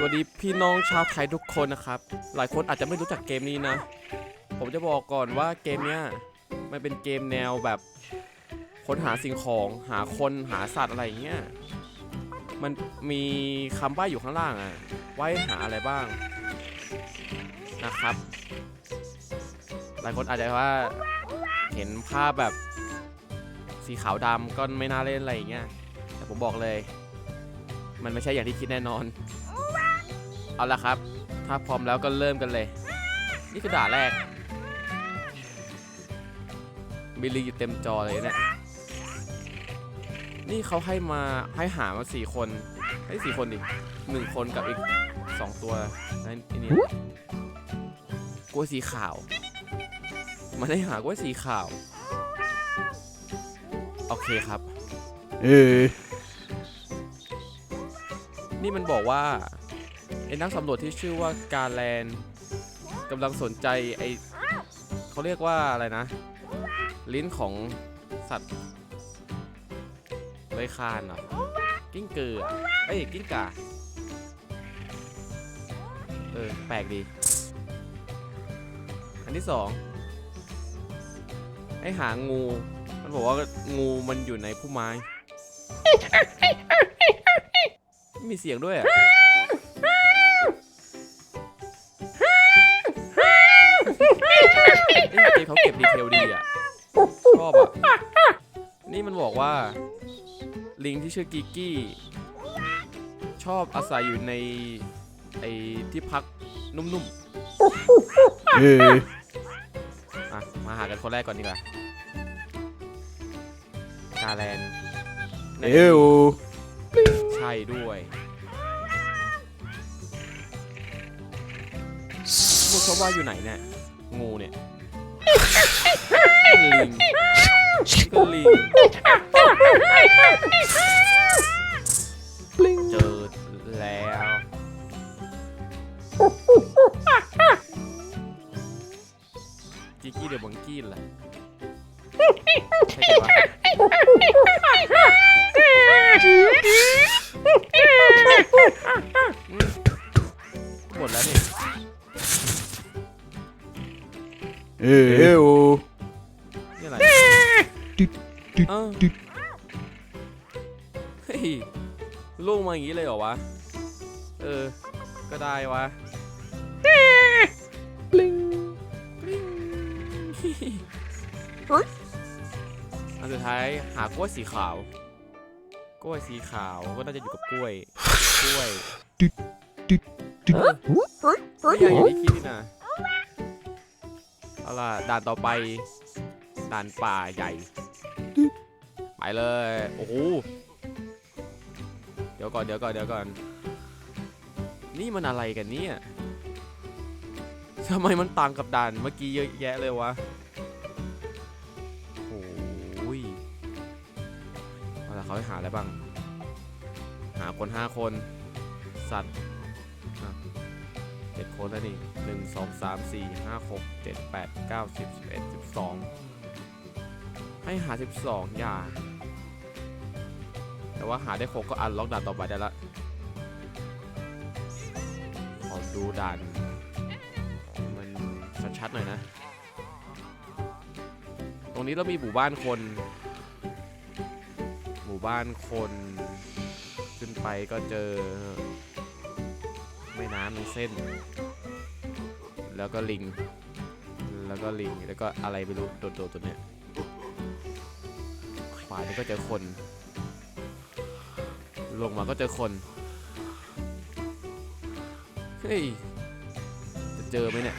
สวัสดีพี่น้องชาวไทยทุกคนนะครับ หลายคนอาจจะไม่รู้จักเกมนี้นะ ผมจะบอกก่อนว่าเกมเนี้ยมันเป็นเกมแนวแบบค้นหาสิ่งของหาคนหาสัตว์อะไรอย่างเงี้ย มันมีคำใบ้อยู่ข้างล่างอะไว้หาอะไรบ้างนะครับ หลายคนอาจจะว่าเห็นภาพแบบสีขาวดำก็ไม่น่าเล่นอะไรอย่างเงี้ย แต่ผมบอกเลย มันไม่ใช่อย่างที่คิดแน่นอน เอาละครับ ถ้าพร้อมแล้วก็เริ่มกันเลย นี่คือด่านแรกบิลลี่อยู่เต็มจอเลยเนี่ย นี่เขาให้มาให้หามาสี่คนให้ยสี่คนดิหนึ่งคนกับอีกสองตัวนั่นไอ้นี่กล้วยสีขาว มันให้หากล้วยสีขาว โอเคครับ เออนี่มันบอกว่า ไอ้นักสำรวจที่ชื่อว่าการแลนกำลังสนใจไอเขาเรียกว่าอะไรนะ ลิ้นของสัตว์เลยคานเหรอกิ้งเกือเอ้ยกิ้งก่าเออแปลกดี อันที่สองไอหางู มันบอกว่างูมันอยู่ในพุ่มไม้ มีเสียงด้วยอะ เกมเขาเก็บดีเทลดีอะชอบอะ นี่มันบอกว่า ลิงที่ชื่อกิกกี้ ชอบอาศัยอยู่ในไอ้ที่พักนุ่มเออๆ อะ มาหากันคนแรกก่อนดีกว่า กาแลนเอวใช่ด้วยพูดเขาว่าอยู่ไหนเนี่ย งูเนี่ย ลิงก็ลิงเจอแล้วกิกกี้เดี๋ยวบังกี้ล่ะใช่ปะหม เออเอวนี่อะไรดึดดึดเอ้าดึดเฮ้ยลูกมาอย่างนี้เลยเหรอวะ เออ ก็ได้วะปลิงอันสุดท้ายหากล้วยสีขาว กล้วยสีขาวก็น่าจะอยู่กับกล้วย กล้วยดึดดึดเออไม่ใช่อย่างที่คิดนี่นะ เอาล่ะด่านต่อไป ด่านป่าใหญ่ ไปเลย โอ้โห เดี๋ยวก่อน เดี๋ยวก่อน เดี๋ยวก่อน นี่มันอะไรกันเนี่ยทำไมมันต่างกับด่านเมื่อกี้เยอะแยะเลยวะโอ้ยเอาละเขาให้หาอะไรบ้าง หาคนห้าคน สัตว์ คนแล้วนี่หนึ่งสองสามสี่ห้าหกเจ็ดแปดเก้าสิบสิบเอ็ดสิบสองให้หาสิบสองอย่าง แต่ว่าหาได้ครบก็อันล็อกด่านต่อไปได้ละขอดูด่าน มันชัดๆหน่อยนะ ตรงนี้เรามีหมู่บ้านคน หมู่บ้านคนขึ้นไปก็เจอแม่น้ำในเส้น แล้วก็ลิง แล้วก็ลิง แล้วก็อะไรไม่รู้โดดๆตัวเนี้ยขวานี่ก็เจอคน ลงมาก็เจอคน เฮ้ย จะเจอไหมเนี่ย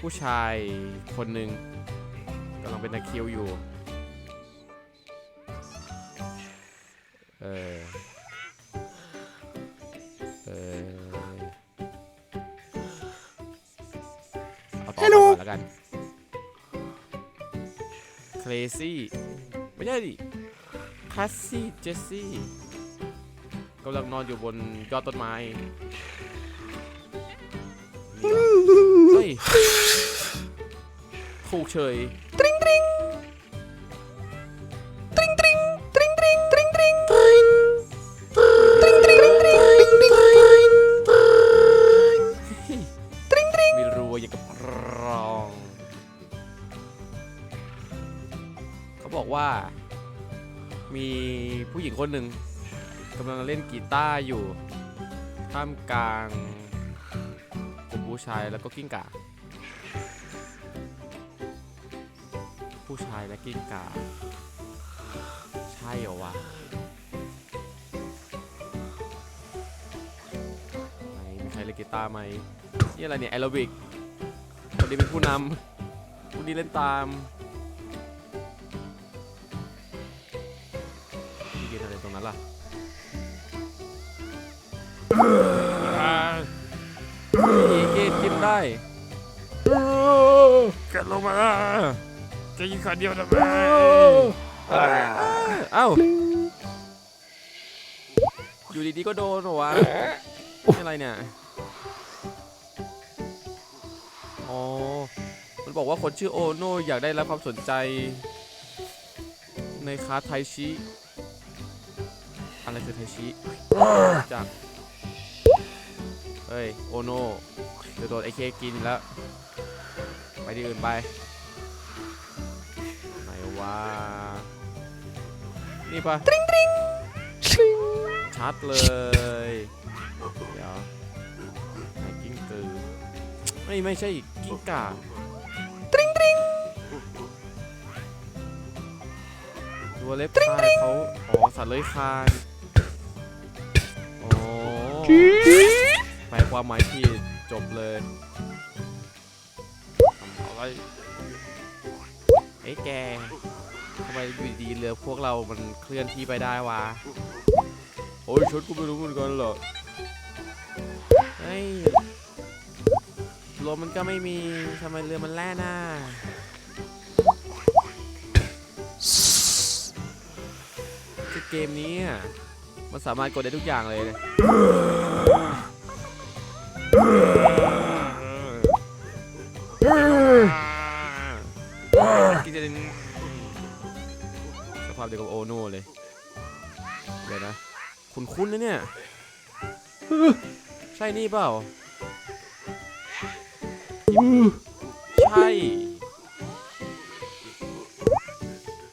ผู้ชายคนหนึ่งกำลังเป็นตะคริวอยู่ ลซี่ไม่ใช่ดิคลาสซี่เจสซี่กำลังนอนอยู่บนยอดต้นไม้เฮ้ยถูกเฉยตริงตริง คนหนึ่งกำลังเล่นกีตาร์อยู่ท่ามกลางกลุ่มผู้ชายแล้วก็กิ้งก่าผู้ชายและกิ้งก่าใช่เหรอวะไหนมีใครเล่นกีตาร์ไหมนี่อะไรเนี่ยแอโรบิกคนนี้เป็นผู้นำผู้นี้เล่นตาม นอะไรตรงนั้นล่ะพี่เกตกินได้กันลงมาจะยิงขาเดียวทำไมเอ้าอยู่ดีๆก็โดนเหรอวะนี่อะไรเนี่ยอ๋อมันบอกว่าคนชื่อโอโน่อยากได้รับความสนใจ ในคลาสไทชิ อะไรคือไทชิจากเฮ้ย โอโน่เดี๋ยวโดนไอเคกินแล้ว ไปที่อื่นไป ไหนวะ นี่ปะชัดเลย เดี๋ยวไหนกิ้งกือไม่ไม่ใช่กิ้งก่าตริงตริงตัวเล็บคลายเขาอ๋อสัตว์เลื้อยคลานอ๋อ แปลความหมายผิดจบเลยทำอะไรเอ้ยแกทำไมอยู่ดีๆเรือพวกเรามันเคลื่อนที่ไปได้วะ โอ้ยชุดกูไม่รู้เหมือนกันหรอกเฮ้ยลมมันก็ไม่มีทำไมเรือมันแล่หน้าคือเกมนี้อะ มันสามารถกดได้ทุกอย่างเลยกินจะสภาพเดียวกับโอโน่เลยเดี๋ยวนะ คุณคุ้นนะเนี่ย ใช่นี่เปล่า ใช่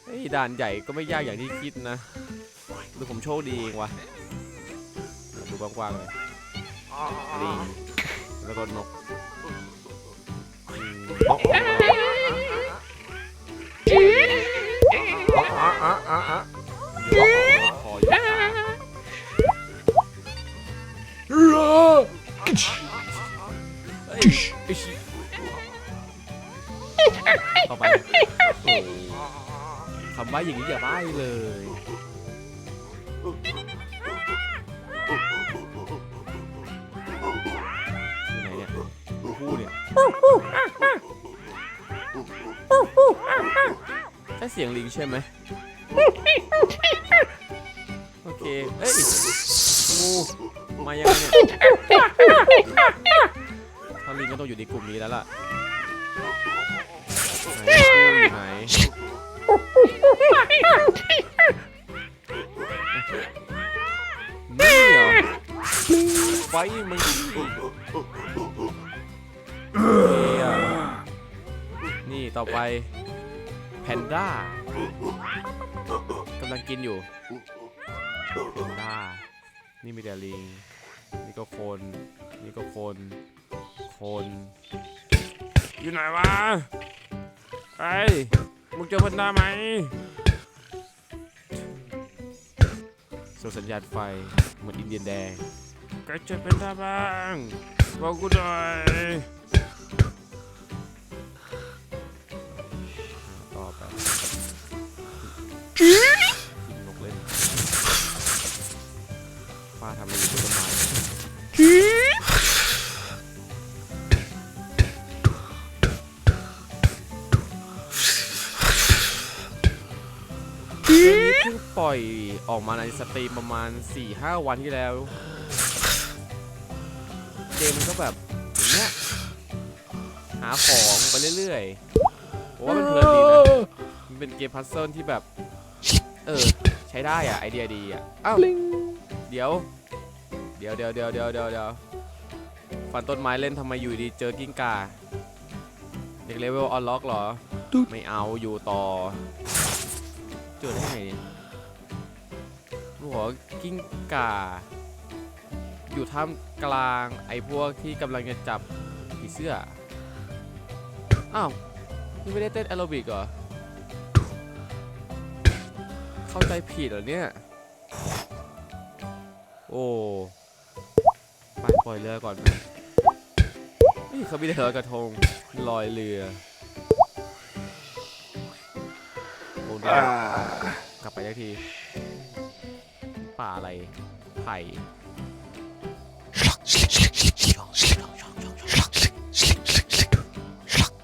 เฮ้ด่านใหญ่ก็ไม่ยากอย่างที่คิดนะ หรือผมโชคดีเองวะดูกว้างๆเลยลิงแล้วก็นกอืมคอยกขาเฮ้ยไอ้ชิต่อไปคำใบ้อย่างนี้อย่าใบ้เลย ใช่เสียงลิงใช่ไหมโอเค เอ้ยงูมายังไงเนี่ยถ้าลิงก็ต้องอยู่ในกลุ่มนี้แล้วล่ะไหนไหนนี่เหรอไฟมัน ต่อไปแพนด้ากำลังกินอยู่แพนด้านี่มีแต่ลิง นี่ก็คน นี่ก็คน คน อยู่ไหนวะไอ้มึงเจอแพนด้าไหมส่งสัญญาณไฟเหมือนอินเดียนแดงใครเจอแพนด้าบ้างบอกกูหน่อย นกเล่นป้าทำอะไรอยู่บนต้นไม้เพิ่งปล่อยออกมาในสตรีมประมาณ 4-5 วันที่แล้วเกมมันก็แบบอย่างเงี้ยหาของไปเรื่อยๆผมว่ามันเพลินดีนะ มันเป็นเกมพัซเซิลที่แบบ เออ ใช้ได้อะไอเดียดีอะอ้าวเดี๋ยว เดี๋ยวเดี๋ยวเดี๋ยวเดี๋ยวเดี๋ยวเดี๋ยวฟันต้นไม้เล่นทำไมอยู่ดีเจอกิ้งก่าเด็กเลเวลออนล็อกเหรอตุ๊ดไม่เอาอยู่ต่อ เจอได้ไงเนี่ยบอกว่ากิ้งก่า อยู่ท่ามกลางไอ้พวกที่กำลังจะจับผีเสื้อ อ้าวนี่ไม่ได้เต้นแอโรบิกเหรอ เข้าใจผิดเหรอเนี่ย โอ้ไปปล่อยเรือก่อนไหมนี่เขามีแต่เรือกระทงลอยเรือโอ้ได้กลับไปได้ทีป่าอะไรไผ่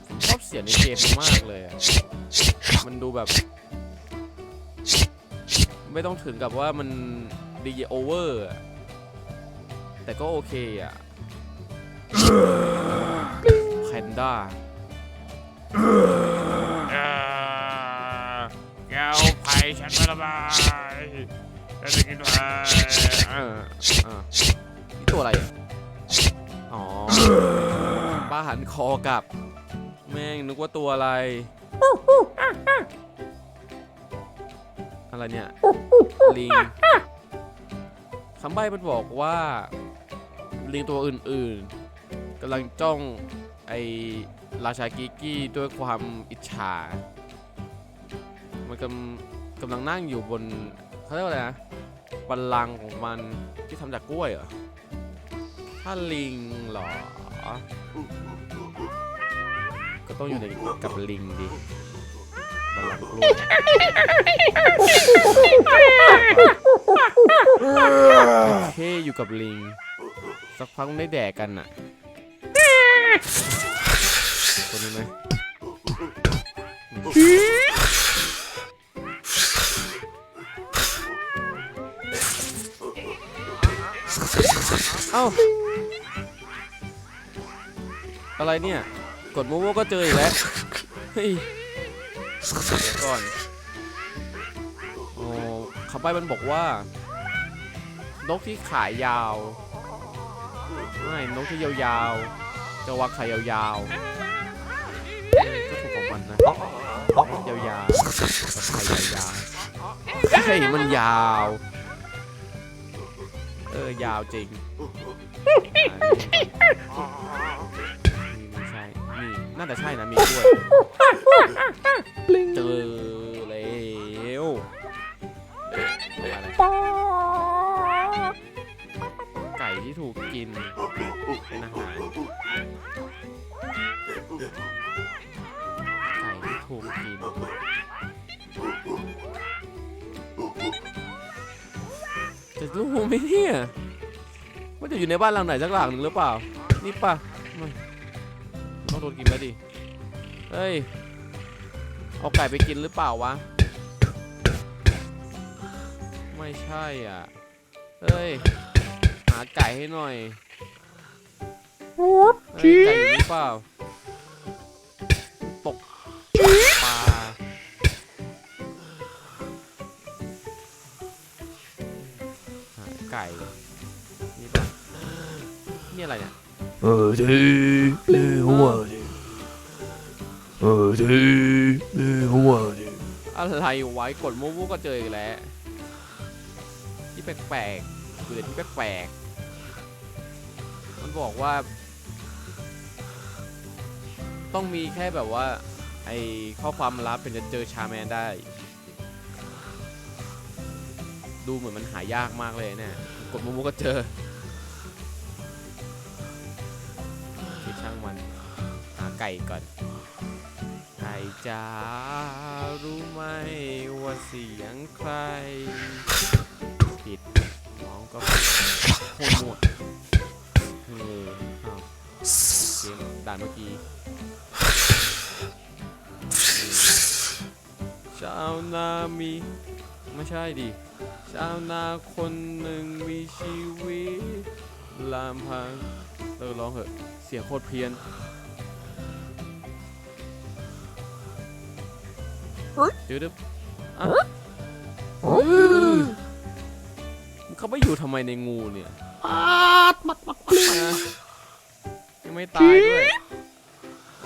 ผมชอบเสียงในเกมมากเลยอะมันดูแบบ ไม่ต้องถึงกับว่ามันดีโอเวอร์แต่ก็โอเคอะแพนด้าแก้วไผ่ฉันมาระบายฉันจะกินไผ่นี่ตัวอะไรอะอ๋อป้าหันคอกลับ แม่งนึกว่าตัวอะไร อะไรเนี่ยลิงคำใบ้มันบอกว่าลิงตัวอื่นๆกำลังจ้องไอราชากิกกี้ด้วยความอิจฉา มันกำกำลังนั่งอยู่บนเขาเรียกว่าอะไรนะบัลลังก์ของมันที่ทำจากกล้วยเหรอถ้าลิงเหรอ ก็ต้องอยู่ในกับลิงดิ บัลลังก์กล้วยโอเคอยู่กับลิง สักพักได้แดกกันอะ คนนี้ไหมเอ้า อะไรเนี่ย กดโมโมก็เจออีกแล้ว เฮ้ย เดี๋ยวก่อนโอ้คำใบมันบอกว่านกที่ขายยาวไม่นกที่ยาวๆจะวางไข่ยาวๆเออก็ถูกของมันนะยาวๆกับไข่ยาวๆไข่มันยาว เออยาวจริง นี่น่าจะใช่นะมีกล้วยเจอแล้วอะไรไก่ที่ถูกกินเป็นอาหารไก่ที่ถูกกินจะรู้ไหมเนี่ยว่าจะอยู่ในบ้านหลังไหนสักหลังหนึ่งหรือเปล่า นี่ป่ะมันต้องโดน กินแล้วดิ เฮ้ย เอาไก่ไปกินหรือเปล่าวะ ไม่ใช่อะ เฮ้ย หาไก่ให้หน่อยเฮ้ยไก่อยู่หรือเปล่า ตกปลาหาไก่ นี่ป่ะนี่อะไรเนี่ย เออดีเลี้ยวมาดิเออดีเลี้ยวดิอะไรไว้กดมูมูก็เจออีกแล้ว ที่แปลกๆคือที่แปลกๆมันบอกว่า ต้องมีแค่แบบว่า ไอข้อความลับเป็นจะเจอชาแมนได้ ดูเหมือนมันหายากมากเลยเนี่ยกดมูมูก็เจอช่างมัน หาไก่ก่อน จ้ารู้ไหมว่าเสียงใคร ผิดน้องก็ผิดโคตรมั่วเอออ้าวเกมด่านเมื่อกี้ชาวนามีไม่ใช่ดิชาวนาคนหนึ่งมีชีวิตลำพังเลิกร้องเหอะ เสียงโคตรเพี้ยน ดืดบอะเขาไปอยู่ทำไมในงูเนี่ยอะยังไม่ตายด้วย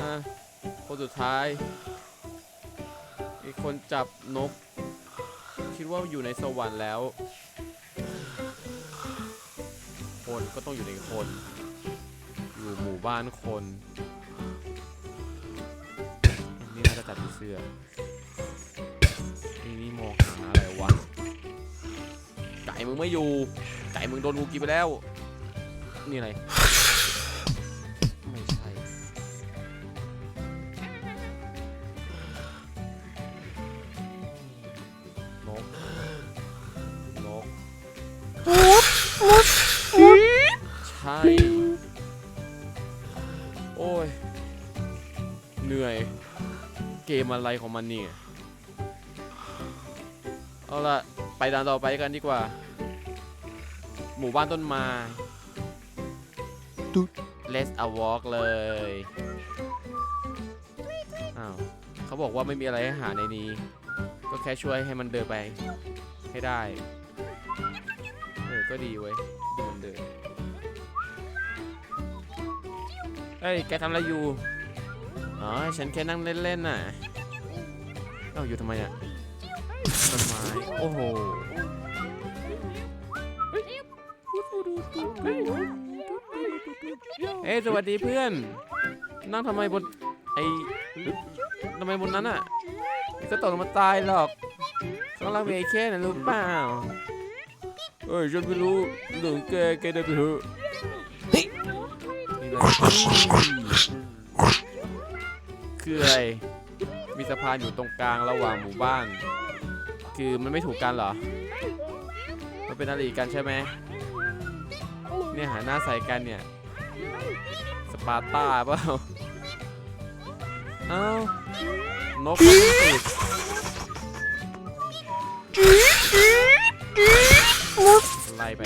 อะคนสุดท้าย มีคนจับนก คิดว่าอยู่ในสวรรค์แล้ว คนก็ต้องอยู่ในคน อยู่หมู่บ้านคน นี่น่าจะจัดผีเสื้อนี่นี่ มองหาอะไรวะ ไก่มึงไม่อยู่ ไก่มึงโดนงูกินไปแล้ว นี่อะไร ไม่ใช่ นก นกใช่ โอ้ย เหนื่อย เกมอะไรของมันเนี่ย เอาละไปด่านต่อไปกันดีกว่า หมู่บ้านต้นไม้ Let's a walk เลย อ้าวเขาบอกว่าไม่มีอะไรให้หาในนี้ ก็แค่ช่วยให้มันเดินไป ให้ได้ เออ ก็ดีเว้ยดูมันเดิน เฮ้ย แกทำอะไรอยู่ อ๋อ ฉันแค่นั่งเล่นๆน่ะ เอ้าอยู่ทำไมอะ ต้นไม้ โอ้โหเอ้ยสวัสดีเพื่อน นั่งทำไมบนไอทำไมบนนั้นอะก็ตกลงมาตายหรอกข้างล่างมีไอ้แค่นะรู้เปล่าเอ้ยฉันไม่รู้เรื่องแกแกเดินไปเถอะนี่เลยคืออะไรมีสะพานอยู่ตรงกลางระหว่างหมู่บ้าน คือมันไม่ถูกกันเหรอ มันเป็นอะไรกันใช่ไหมเนี่ยหาหน้าใส่กันเนี่ย สปาร์ต้าเปล่าเอ้านกมันติดไล่ไป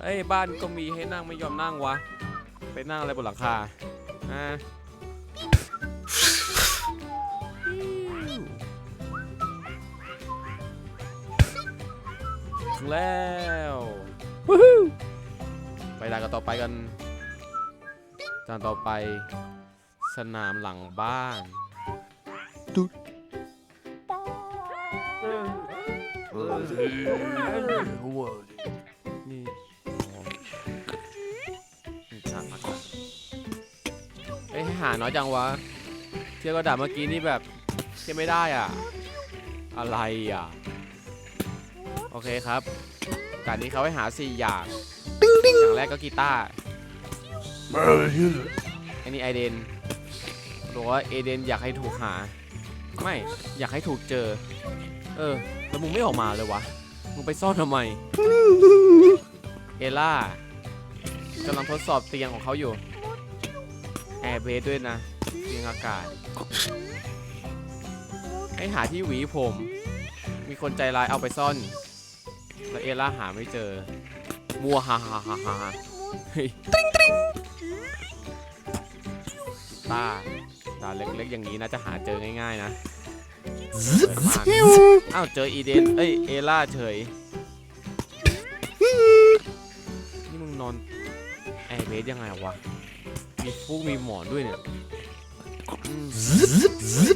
เฮ้ยบ้านก็มีให้นั่งไม่ยอมนั่งวะ ไปนั่งอะไรบนหลังคาอะถึงแล้ววู้ฮู้ไปด่านกันต่อไปกันด่านต่อไป สนามหลังบ้านนี่ ห้หาน้อยจังวะ เที่ยวกระดาษเมื่อกี้นี่แบบเที่ยวไม่ได้อะ อะไรอะ โอเคครับ การนี้เขาให้หา 4 อย่าง อย่างแรกก็กีตาร์อันนี้ไอเดนบอกว่าเอเดนอยากให้ถูกหา ไม่อยากให้ถูกเจอ เออ แล้วมึงไม่ออกมาเลยวะ มึงไปซ่อนทำไม เอล่ากำลังทดสอบเตียงของเขาอยู่แอ ร์เบสด้วยนะเตียงอากาศ ให้หาที่หวีผม มีคนใจร้ายเอาไปซ่อน แล้วเอล่าหาไม่เจอ มัวฮ่าฮ่าฮ่าฮ่าฮ่าเฮ้ยตาตาเล็กๆอย่างนี้น่าจะหาเจอง่ายๆนะอ้าวเจออีเดน เอ้ยเอล่าเฉย นี่มึงนอนแอร์เบสยังไงวะ มีฟูกมีหมอนด้วยเนี่ยอืม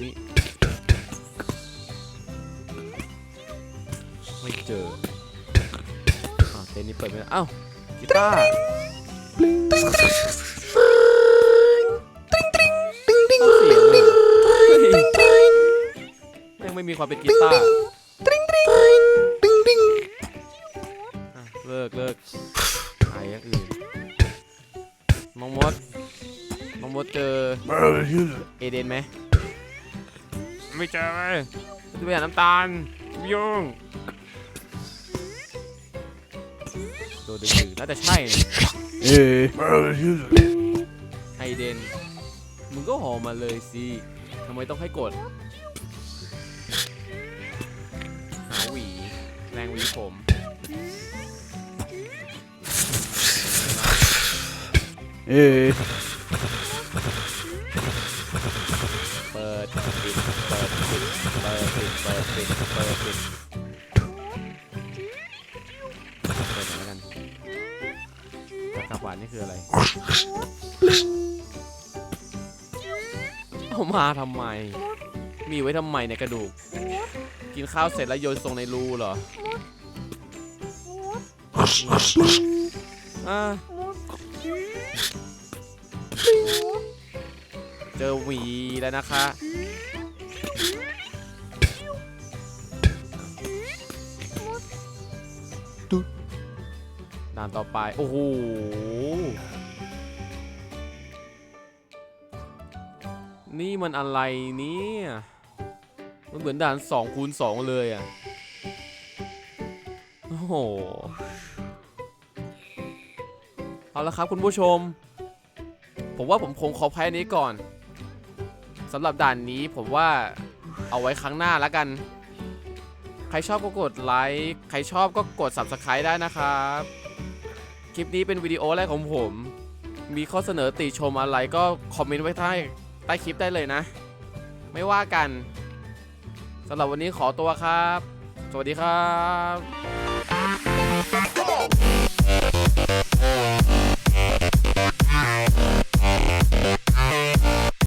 นี่ไม่เจออ้าวเต็นท์นี้เปิดไม่ได้อ้าวกีตาร์เสียงเลยเฮ้ยแม่งไม่มีความเป็นกีตาร์อะเลิกเลิกหายอย่างอื่นมองมด น้องมดเจอเอเดนไหมไม่เจอเลยจะไปหาน้ำตาลยุ่งโดนดึงดึงน่าจะใช่นะเอยไอเดน มึงก็หอมมาเลยสิทำไมต้องให้กดหาหวีแรงหวีผมเอ้ ปิดปิดเปิดปิดเปิดปิดเปิดแล้วกันกระหวานนี่คืออะไรเอามาทำไม มีไว้ทำไมในกระดูก กินข้าวเสร็จแล้วโยนส่งในรูเหรออะเจอหวีแล้วนะคะ ไป โอ้โห นี่มันอะไรเนี่ย มันเหมือนด่าน2คูณ2เลยอะ โอ้โห เอาละครับคุณผู้ชม ผมว่าผมคงขอแพ้นี้ก่อนสำหรับด่านนี้ผมว่าเอาไว้ครั้งหน้าแล้วกัน ใครชอบก็กดไลค์ ใครชอบก็กด Subscribe ได้นะครับ คลิปนี้เป็นวิดีโอแรกของผม มีข้อเสนอติชมอะไรก็คอมเมนต์ไว้ใต้ใต้คลิปได้เลยนะ ไม่ว่ากันสำหรับวันนี้ขอตัวครับ สวัสดีครับ